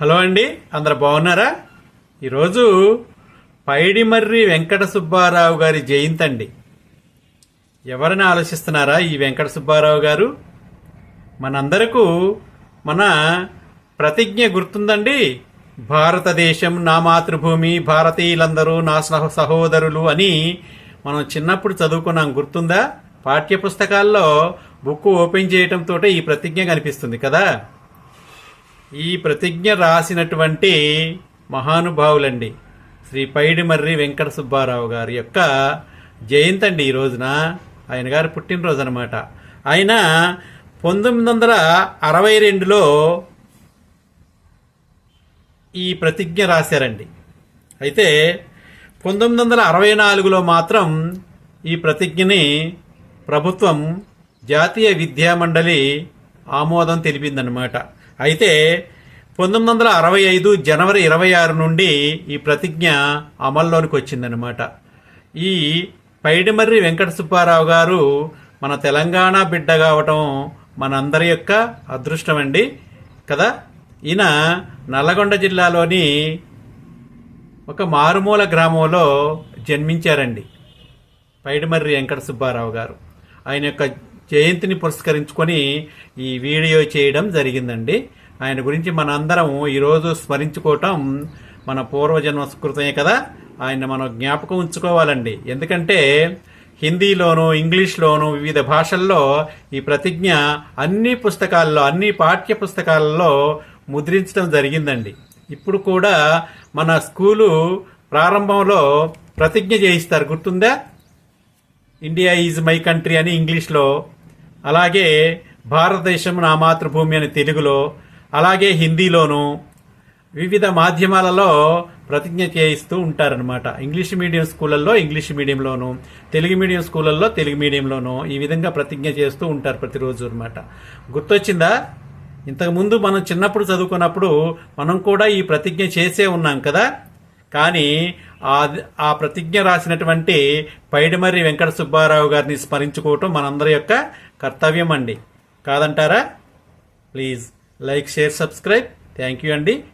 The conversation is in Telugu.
హలో అండి అందరు బాగున్నారా? ఈరోజు పైడిమర్రి వెంకట సుబ్బారావు గారి జయంతి అండి. ఎవరిని ఆలోచిస్తున్నారా ఈ వెంకట సుబ్బారావు గారు? మనందరకు మన ప్రతిజ్ఞ గుర్తుందండి. భారతదేశం నా మాతృభూమి భారతీయులందరూ నా సహ- సహోదరులు అని మనం చిన్నప్పుడు చదువుకున్నాం. గుర్తుందా? పాఠ్య పుస్తకాల్లో బుక్ ఓపెన్ చేయటంతో ఈ ప్రతిజ్ఞ కనిపిస్తుంది కదా? ఈ ప్రతిజ్ఞ రాసినటువంటి మహానుభావులండి. శ్రీ పైడిమర్రి వెంకట సుబ్బారావు గారి యొక్క జయంతి అండి ఈ రోజున. ఆయన గారి పుట్టినరోజు అనమాట ఆయన పంతొమ్మిది వందల అరవై రెండులో ఈ ప్రతిజ్ఞ రాశారండి. అయితే పంతొమ్మిది వందల అరవై నాలుగులో మాత్రం ఈ ప్రతిజ్ఞని ప్రభుత్వం జాతీయ విద్యా మండలి ఆమోదం తెలిపిందనమాట అయితే పంతొమ్మిది వందల అరవై ఐదు జనవరి ఇరవై ఆరు నుండి ఈ ప్రతిజ్ఞ అమల్లోనికి వచ్చిందనమాట ఈ పైడిమర్రి వెంకట సుబ్బారావు గారు మన తెలంగాణ బిడ్డ కావటం మనందరి యొక్క అదృష్టం అండి కదా? ఈయన నల్లగొండ జిల్లాలోని ఒక మారుమూల గ్రామంలో జన్మించారండి పైడిమర్రి వెంకట సుబ్బారావు గారు. ఆయన యొక్క జయంతిని పురస్కరించుకొని ఈ వీడియో చేయడం జరిగిందండి. ఆయన గురించి మనందరం ఈరోజు స్మరించుకోవటం మన పూర్వజన్మ సుకృతమే కదా. ఆయన మనం జ్ఞాపకం ఉంచుకోవాలండి. ఎందుకంటే హిందీలోను ఇంగ్లీష్లోను వివిధ భాషల్లో ఈ ప్రతిజ్ఞ అన్ని పుస్తకాల్లో అన్ని పాఠ్య పుస్తకాలలో ముద్రించడం జరిగిందండి. ఇప్పుడు కూడా మన స్కూలు ప్రారంభంలో ప్రతిజ్ఞ చేయిస్తారు. గుర్తుందా? ఇండియా ఈజ్ మై కంట్రీ అని ఇంగ్లీష్లో అలాగే భారతదేశం నా మాతృభూమి అని తెలుగులో అలాగే హిందీలోను వివిధ మాధ్యమాలలో ప్రతిజ్ఞ చేయిస్తూ ఉంటారనమాట ఇంగ్లీష్ మీడియం స్కూళ్ళల్లో ఇంగ్లీష్ మీడియంలోను తెలుగు మీడియం స్కూళ్ళల్లో తెలుగు మీడియంలోను ఈ విధంగా ప్రతిజ్ఞ చేస్తూ ఉంటారు ప్రతిరోజు అనమాట గుర్తొచ్చిందా? ఇంతకుముందు మనం చిన్నప్పుడు చదువుకున్నప్పుడు మనం కూడా ఈ ప్రతిజ్ఞ చేసే ఉన్నాం కదా? కానీ ఆ ఆ ప్రతిజ్ఞ రాసినటువంటి పైడిమర్రి వెంకట సుబ్బారావు గారిని స్మరించుకోవటం మనందరి యొక్క కర్తవ్యం అండి. కాదంటారా? Please like share subscribe. Thank you అండి.